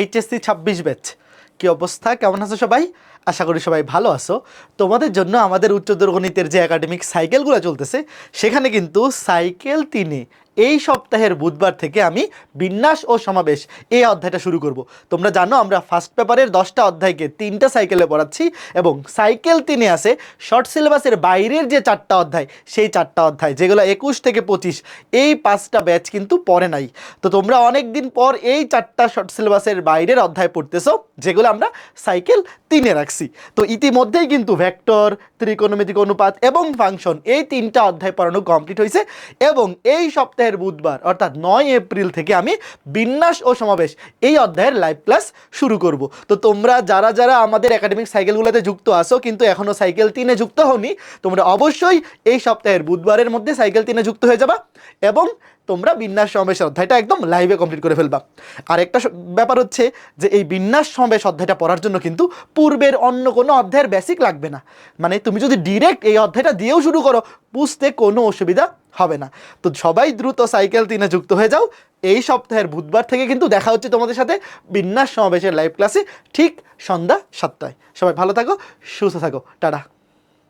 HSC ছাব্বিশ batch. কি অবস্থা? কেমন আছো সবাই? আশা করি সবাই ভালো আছো। তোমাদের জন্য আমাদের উচ্চতর গণিতের যে একাডেমিক সাইকেলগুলো চলতেছে, সেখানে কিন্তু সাইকেল তিনে এই সপ্তাহের বুধবার থেকে আমি বিন্যাস ও সমাবেশ এই অধ্যায়টা শুরু করব। তোমরা জানো আমরা ফার্স্ট পেপারের দশটা অধ্যায়কে তিনটা সাইকেলে পড়াচ্ছি এবং সাইকেল তিনে আছে শর্ট সিলেবাসের বাইরের যে চারটা অধ্যায়, সেই চারটা অধ্যায়, যেগুলো একুশ থেকে পঁচিশ, এই পাঁচটা ব্যাচ কিন্তু পড়ে নাই। তো তোমরা অনেক দিন পর এই চারটা শর্ট সিলেবাসের বাইরের অধ্যায় পড়তেছো, যেগুলো আমরা সাইকেল তিনে রাখছি। তো ইতিমধ্যেই কিন্তু ভেক্টর ত্রিকোণমিতিক অনুপাত এবং ফাংশন এই তিনটা অধ্যায় পড়ানো কমপ্লিট হয়েছে এবং এই সপ্তাহের বুধবার, অর্থাৎ নয় এপ্রিল থেকে আমি বিন্যাস ও সমাবেশ এই অধ্যায়ের লাইভ ক্লাস শুরু করব। তো তোমরা যারা যারা আমাদের একাডেমিক সাইকেলগুলোতে যুক্ত আসো কিন্তু এখনও সাইকেল তিনে যুক্ত হওনি, তোমরা অবশ্যই এই সপ্তাহের বুধবারের মধ্যে সাইকেল তিনে যুক্ত হয়ে যাবা এবং তোমরা বিন্যাস সমাবেশের অধ্যায়টা একদম লাইভে কমপ্লিট করে ফেলবা। আর একটা ব্যাপার হচ্ছে যে এই বিন্যাস সমাবেশ অধ্যায়টা পড়ার জন্য কিন্তু পূর্বের অন্য কোনো অধ্যায়ের বেসিক লাগবে না। মানে তুমি যদি ডিরেক্ট এই অধ্যায়টা দিয়েও শুরু করো, বুঝতে কোনো অসুবিধা হবে না। তো সবাই দ্রুত সাইকেল তিনে যুক্ত হয়ে যাও। এই সপ্তাহের বুধবার থেকে কিন্তু দেখা হচ্ছে তোমাদের সাথে বিন্যাস সমাবেশের লাইভ ক্লাসে ঠিক সন্ধ্যা সাতটায়। সবাই ভালো থাকো, সুস্থ থাকো। টাটা।